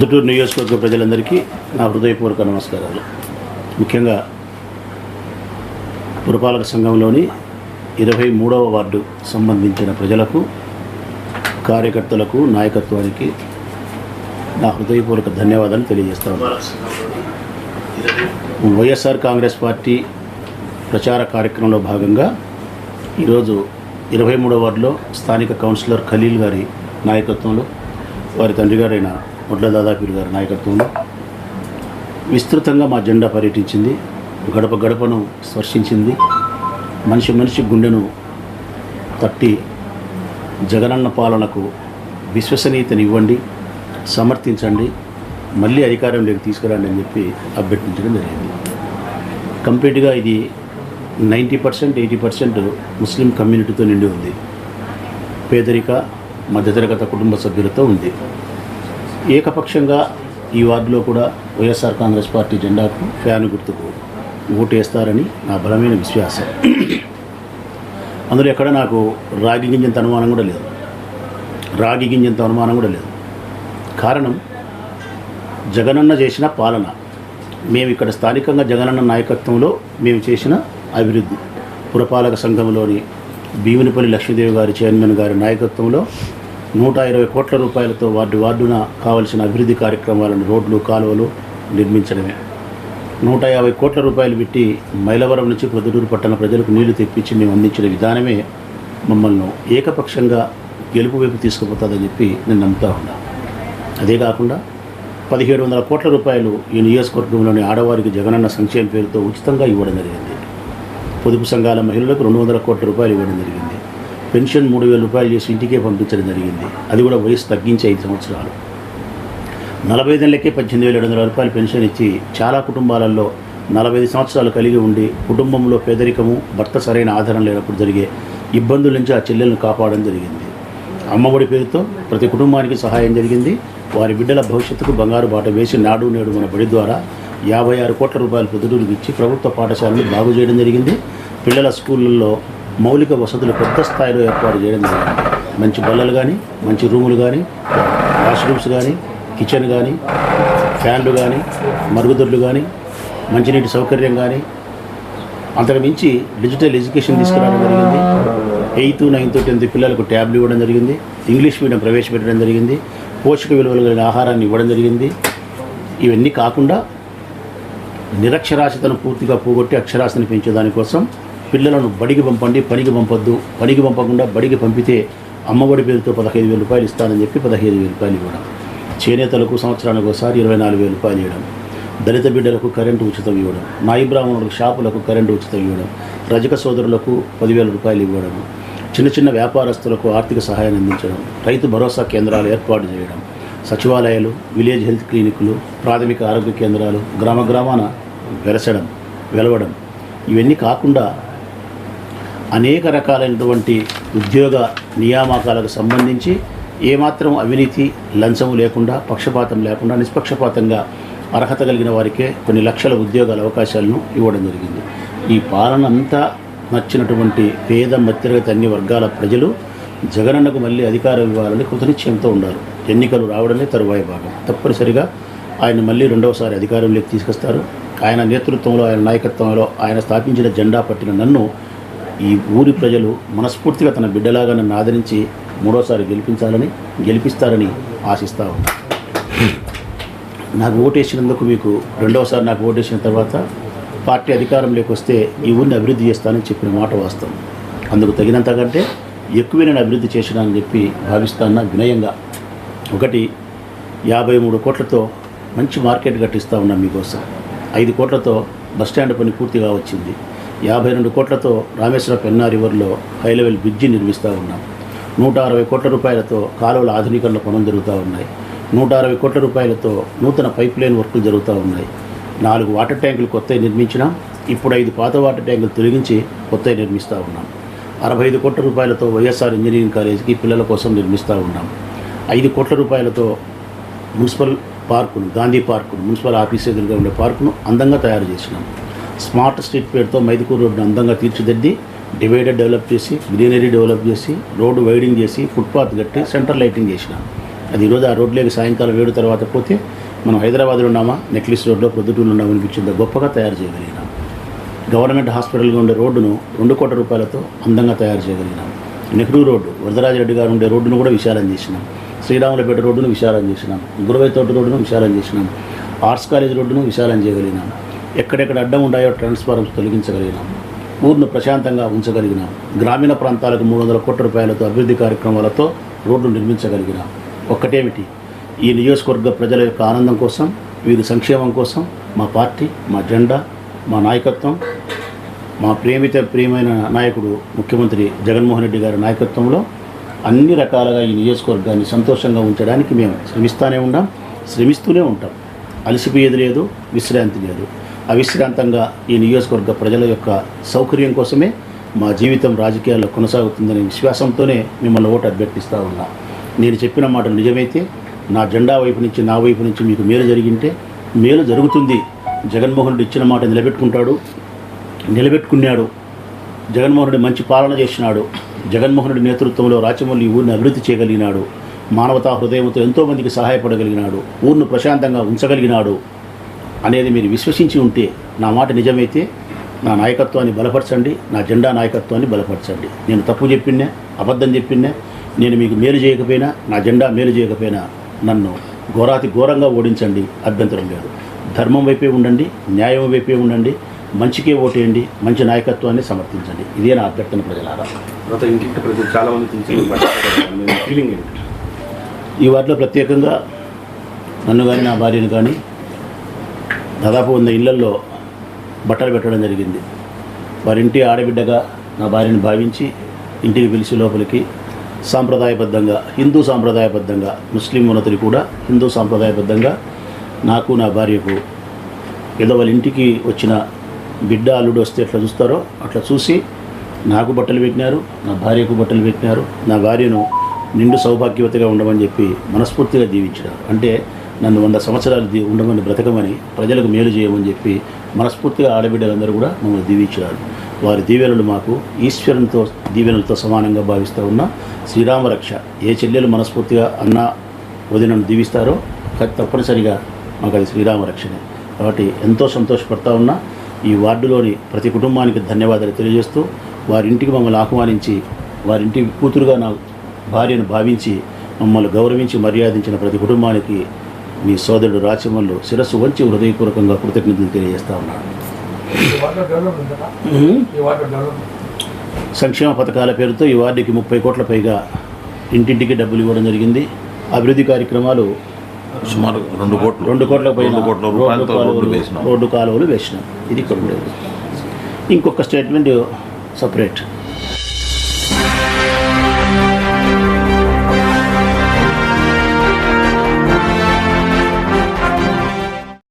పొద్దుటూరు నియోజకవర్గ ప్రజలందరికీ నా హృదయపూర్వక నమస్కారాలు. ముఖ్యంగా పురపాలక సంఘంలోని ఇరవై మూడవ వార్డు సంబంధించిన ప్రజలకు కార్యకర్తలకు నాయకత్వానికి నా హృదయపూర్వక ధన్యవాదాలు తెలియజేస్తాను వైఎస్ఆర్ కాంగ్రెస్ పార్టీ ప్రచార కార్యక్రమంలో భాగంగా ఈరోజు ఇరవై మూడవ వార్డులో స్థానిక కౌన్సిలర్ ఖలీల్ గారి నాయకత్వంలో వారి తండ్రి గారైన ఒడ్ల దాదాపీర్ గారి నాయకత్వంలో విస్తృతంగా మా జెండా పర్యటించింది. గడప గడపను స్పర్శించింది. మనిషి మనిషి గుండెను తట్టి జగనన్న పాలనకు విశ్వసనీయతను ఇవ్వండి సమర్థించండి మళ్ళీ అధికారంలోకి తీసుకురండి అని చెప్పి అభ్యర్థించడం జరిగింది. కంప్లీట్గా ఇది ninety percent eighty percent Muslim కమ్యూనిటీతో నిండి ఉంది. పేదరిక మధ్యతరగత కుటుంబ సభ్యులతో ఉంది. ఏకపక్షంగా ఈ వార్డులో కూడా వైఎస్ఆర్ కాంగ్రెస్ పార్టీ జెండాకు ఫ్యాన్ గుర్తుకు ఓటు వేస్తారని నా బలమైన విశ్వాసం. అందులో ఎక్కడ నాకు రాగి గింజంత అనుమానం కూడా లేదు. రాగి గింజంత అనుమానం కూడా లేదు. కారణం జగనన్న చేసిన పాలన. మేము ఇక్కడ స్థానికంగా జగనన్న నాయకత్వంలో మేము చేసిన అభివృద్ధి. పురపాలక సంఘంలోని భీమునిపల్లి లక్ష్మీదేవి గారి చైర్మన్ గారి నాయకత్వంలో నూట ఇరవై కోట్ల రూపాయలతో వార్డు వార్డున కావలసిన అభివృద్ధి కార్యక్రమాలను రోడ్లు కాలువలు నిర్మించడమే. నూట యాభై కోట్ల రూపాయలు పెట్టి మైలవరం నుంచి ప్రొద్దుటూరు పట్టణ ప్రజలకు నీళ్ళు తెప్పించి మేము అందించిన విధానమే మమ్మల్ని ఏకపక్షంగా గెలుపు వైపు తీసుకుపోతుందని చెప్పి నేను నమ్ముతా ఉన్నా. అదే కాకుండా పదిహేడు వందల కోట్ల రూపాయలు ఈ నియోజకవర్గంలోని ఆడవారికి జగనన్న సంక్షేమ పేరుతో ఉచితంగా ఇవ్వడం జరిగింది. పొదుపు సంఘాల మహిళలకు రెండు వందల కోట్ల రూపాయలు ఇవ్వడం జరిగింది. పెన్షన్ మూడు వేల రూపాయలు చేసి ఇంటికే పంపించడం జరిగింది. అది కూడా వయసు తగ్గించి ఐదు సంవత్సరాలు. నలభై నెలలకే పద్దెనిమిది వేల ఏడు వందల రూపాయలు పెన్షన్ ఇచ్చి చాలా కుటుంబాలలో నలభై ఐదు సంవత్సరాలు కలిగి ఉండి కుటుంబంలో పేదరికము భర్త సరైన ఆధారం లేనప్పుడు జరిగే ఇబ్బందుల నుంచి ఆ చెల్లెలను కాపాడడం జరిగింది. అమ్మఒడి పేరుతో ప్రతి కుటుంబానికి సహాయం జరిగింది. వారి బిడ్డల భవిష్యత్తుకు బంగారు బాట వేసి నాడు నేడు మన బడి ద్వారా యాభై ఆరు కోట్ల రూపాయలు పొద్దుటూరుకి ఇచ్చి ప్రభుత్వ పాఠశాలను బాగు చేయడం జరిగింది. పిల్లల స్కూళ్ళల్లో మౌలిక వసతులు పెద్ద స్థాయిలో ఏర్పాటు చేయడం జరిగింది. మంచి బల్లలు కానీ మంచి రూములు కానీ వాష్రూమ్స్ కానీ కిచెన్ కానీ ఫ్యాన్లు కానీ మరుగుదొడ్లు కానీ మంచినీటి సౌకర్యం కానీ అంతకుమించి డిజిటల్ ఎడ్యుకేషన్ తీసుకురావడం జరిగింది. ఎయిత్ నైన్త్ టెన్త్ పిల్లలకు ట్యాబ్లు ఇవ్వడం జరిగింది. ఇంగ్లీష్ మీడియం ప్రవేశపెట్టడం జరిగింది. పోషక విలువలు కలిగిన ఆహారాన్ని ఇవ్వడం జరిగింది. ఇవన్నీ కాకుండా నిరక్షరాస్యతను పూర్తిగా పోగొట్టి అక్షరాస్యతను పెంచే దానికోసం పిల్లలను బడికి పంపండి పనికి పంపొద్దు. పనికి పంపకుండా బడికి పంపితే అమ్మఒడి పేరుతో పదహైదు వేల రూపాయలు ఇస్తానని చెప్పి పదహైదు వేల రూపాయలు ఇవ్వడం. చేనేతలకు సంవత్సరానికి ఒకసారి ఇరవై నాలుగు వేల రూపాయలు ఇవ్వడం. దళిత బిడ్డలకు కరెంటు ఉచితం ఇవ్వడం. నాయి బ్రాహ్మణులకు షాపులకు కరెంటు ఉచితం ఇవ్వడం. రజక సోదరులకు పదివేల రూపాయలు ఇవ్వడం. చిన్న చిన్న వ్యాపారస్తులకు ఆర్థిక సహాయం అందించడం. రైతు భరోసా కేంద్రాలు ఏర్పాటు చేయడం. సచివాలయాలు విలేజ్ హెల్త్ క్లినిక్లు ప్రాథమిక ఆరోగ్య కేంద్రాలు గ్రామ గ్రామాన వెలసడం వెలవడం. ఇవన్నీ కాకుండా అనేక రకాలైనటువంటి ఉద్యోగ నియామకాలకు సంబంధించి ఏమాత్రం అవినీతి లంచము లేకుండా పక్షపాతం లేకుండా నిష్పక్షపాతంగా అర్హత కలిగిన వారికే కొన్ని లక్షల ఉద్యోగాల అవకాశాలను ఇవ్వడం జరిగింది. ఈ పాలన అంతా నచ్చినటువంటి పేద మధ్యతరగతి అన్ని వర్గాల ప్రజలు జగనన్నకు మళ్ళీ అధికారం ఇవ్వాలని కృతనిశ్చయంతో ఉన్నారు. ఎన్నికలు రావడమే తరువాయి భాగం. తప్పనిసరిగా ఆయన మళ్ళీ రెండవసారి అధికారంలోకి తీసుకొస్తారు. ఆయన నేతృత్వంలో ఆయన నాయకత్వంలో ఆయన స్థాపించిన జెండా పట్టిన నన్ను ఈ ఊరి ప్రజలు మనస్ఫూర్తిగా తన బిడ్డలాగా నన్ను ఆదరించి మూడోసారి గెలిపించాలని గెలిపిస్తారని ఆశిస్తా ఉన్నాను నాకు ఓటేసినందుకు మీకు రెండవసారి నాకు ఓటేసిన తర్వాత పార్టీ అధికారంలోకి వస్తే ఈ ఊరిని అభివృద్ధి చేస్తానని చెప్పిన మాట వాస్తవం. అందుకు తగినంతకంటే ఎక్కువే ఎక్కువ నేను అభివృద్ధి చేసినానని చెప్పి భావిస్తాన వినయంగా ఒకటి యాభై మూడు కోట్లతో మంచి మార్కెట్ కట్టిస్తూ ఉన్నాం మీకోసం. ఐదు కోట్లతో బస్టాండ్ పని పూర్తిగా వచ్చింది. యాభై రెండు కోట్లతో రామేశ్వర పెన్నా రివర్లో హై లెవెల్ బ్రిడ్జి నిర్మిస్తూ ఉన్నాం. నూట అరవై కోట్ల రూపాయలతో కాలువల ఆధునీకరణ పనులు జరుగుతూ ఉన్నాయి. నూట అరవై కోట్ల రూపాయలతో నూతన పైప్ లైన్ వర్కులు జరుగుతూ ఉన్నాయి. నాలుగు వాటర్ ట్యాంకులు కొత్త నిర్మించినాం ఇప్పుడు ఐదు పాత వాటర్ ట్యాంకులు తొలగించి కొత్తవి నిర్మిస్తూ ఉన్నాం. అరవై ఐదు కోట్ల రూపాయలతో వైఎస్ఆర్ ఇంజనీరింగ్ కాలేజీకి పిల్లల కోసం నిర్మిస్తూ ఉన్నాం. ఐదు కోట్ల రూపాయలతో మున్సిపల్ పార్కును గాంధీ పార్కును మున్సిపల్ ఆఫీస్ ఎదురుగా ఉండే పార్కును అందంగా తయారు చేసినాం. స్మార్ట్ స్ట్రీట్ పేరుతో మైదుకూరు రోడ్డును అందంగా తీర్చిదిద్ది డివైడర్ డెవలప్ చేసి గ్రీనరీ డెవలప్ చేసి రోడ్డు వైడింగ్ చేసి ఫుట్పాత్ కట్టి సెంటర్ లైటింగ్ చేసిన. అది ఈరోజు ఆ రోడ్లోకి సాయంకాలం ఏడు తర్వాత పోతే మనం హైదరాబాద్లో ఉన్నామా నెక్లెస్ రోడ్లో ప్రొద్దుటూరులో ఉన్నామా అనిపించింది గొప్పగా తయారు చేయగలిగినాం. గవర్నమెంట్ హాస్పిటల్గా ఉండే రోడ్డును రెండు కోట్ల రూపాయలతో అందంగా తయారు చేయగలిగినాం. నెహ్రూ రోడ్డు వరదరాజరెడ్డి గారు ఉండే రోడ్డును కూడా విశాలం చేసినాం. శ్రీరాములపేట రోడ్డును విశాలం చేసినాం. గురువై తోట రోడ్డును విశాలం చేసినాం. ఆర్ట్స్ కాలేజ్ రోడ్డును విశాలం చేయగలిగినాం. ఎక్కడెక్కడ అడ్డం ఉన్నాయో ట్రాన్స్ఫార్మర్స్ తొలగించగలిగినాం. ఊరును ప్రశాంతంగా ఉంచగలిగినాం. గ్రామీణ ప్రాంతాలకు మూడు వందల కోట్ల రూపాయలతో అభివృద్ధి కార్యక్రమాలతో రోడ్లు నిర్మించగలిగినాం. ఒక్కటేమిటి? ఈ నియోజకవర్గ ప్రజల యొక్క ఆనందం కోసం వీరి సంక్షేమం కోసం మా పార్టీ మా జెండా మా నాయకత్వం మా ప్రేమిత ప్రియమైన నాయకుడు ముఖ్యమంత్రి జగన్మోహన్ రెడ్డి గారి నాయకత్వంలో అన్ని రకాలుగా ఈ నియోజకవర్గాన్ని సంతోషంగా ఉంచడానికి మేము శ్రమిస్తూనే ఉన్నాం శ్రమిస్తూనే ఉంటాం. అలసిపోయేది లేదు విశ్రాంతి లేదు. అవిశ్రాంతంగా ఈ నియోజకవర్గ ప్రజల యొక్క సౌకర్యం కోసమే మా జీవితం రాజకీయాల్లో కొనసాగుతుందనే విశ్వాసంతోనే మిమ్మల్ని ఓటు అభ్యర్థిస్తూ ఉన్నా. నేను చెప్పిన మాట నిజమైతే నా జెండా వైపు నుంచి నా వైపు నుంచి మీకు మేలు జరిగింటే మేలు జరుగుతుంది. జగన్మోహన్ రెడ్డి ఇచ్చిన మాట నిలబెట్టుకుంటాడు. నిలబెట్టుకున్నాడు. జగన్మోహన్ రెడ్డి మంచి పాలన చేసినాడు. జగన్మోహన్ రెడ్డి నేతృత్వంలో రాచమల్లి ఊరిని అభివృద్ధి చేయగలిగినాడు. మానవతా హృదయంతో ఎంతోమందికి సహాయపడగలిగినాడు. ఊరిని ప్రశాంతంగా ఉంచగలిగినాడు. అనేది మీరు విశ్వసించి ఉంటే నా మాట నిజమైతే నా నాయకత్వాన్ని బలపరచండి నా జెండా నాయకత్వాన్ని బలపరచండి. నేను తప్పు చెప్పినా అబద్ధం చెప్పినా నేను మీకు మేలు చేయకపోయినా నా జెండా మేలు చేయకపోయినా నన్ను ఘోరాతి ఘోరంగా ఓడించండి అభ్యంతరం లేదు. ధర్మం వైపే ఉండండి న్యాయం వైపే ఉండండి మంచికే ఓటేయండి మంచి నాయకత్వాన్ని సమర్థించండి. ఇదే నా అభ్యర్థన ప్రజలారా. ఇంటింటి ప్రజలు ఫీలింగ్ ఈ వాటిలో ప్రత్యేకంగా నన్ను కానీ నా భార్యను కానీ దాదాపు వంద ఇళ్ళల్లో బట్టలు పెట్టడం జరిగింది. వారింటి ఆడబిడ్డగా నా భార్యను భావించి ఇంటికి పిలిచి లోపలికి సాంప్రదాయబద్ధంగా హిందూ సాంప్రదాయబద్ధంగా ముస్లిం ఉన్నతులు కూడా హిందూ సాంప్రదాయబద్ధంగా నాకు నా భార్యకు ఏదో వాళ్ళ ఇంటికి వచ్చిన బిడ్డ అల్లుడు వస్తే ఎట్లా చూస్తారో అట్లా చూసి నాకు బట్టలు పెట్టినారు నా భార్యకు బట్టలు పెట్టినారు నా భార్యను నిండు సౌభాగ్యవతిగా ఉండమని చెప్పి మనస్ఫూర్తిగా దీవించినారు. అంటే నన్ను వంద సంవత్సరాలు ఉండమని బ్రతకమని ప్రజలకు మేలు చేయమని చెప్పి మనస్ఫూర్తిగా ఆడబిడ్డలందరూ కూడా మమ్మల్ని దీవించారు వారి దీవెనలు మాకు ఈశ్వరునితో దీవెనలతో సమానంగా భావిస్తూ ఉన్న శ్రీరామరక్ష ఏ చెల్లెలు మనస్ఫూర్తిగా అన్న వదినను దీవిస్తారో తప్పనిసరిగా మాకు అది శ్రీరామరక్షనే కాబట్టి ఎంతో సంతోషపడతా ఉన్నా ఈ వార్డులోని ప్రతి కుటుంబానికి ధన్యవాదాలు తెలియజేస్తూ వారి ఇంటికి మమ్మల్ని ఆహ్వానించి వారింటి కూతురుగా నా భార్యను భావించి మమ్మల్ని గౌరవించి మర్యాదించిన ప్రతి కుటుంబానికి మీ సోదరుడు రాచమల్లు శిరస్సు వంచి హృదయపూర్వకంగా కృతజ్ఞతలు తెలియజేస్తా ఉన్నాడు. సంక్షేమ పథకాల పేరుతో ఈ వార్డుకి ముప్పై కోట్ల పైగా ఇంటింటికి డబ్బులు ఇవ్వడం జరిగింది. అభివృద్ధి కార్యక్రమాలు సుమారు రెండు కోట్లు రెండు కోట్ల పైన రోడ్డు కాలువలు వేసినాం. ఇది ఇక్కడ ఉండేది. ఇంకొక స్టేట్మెంట్ సపరేట్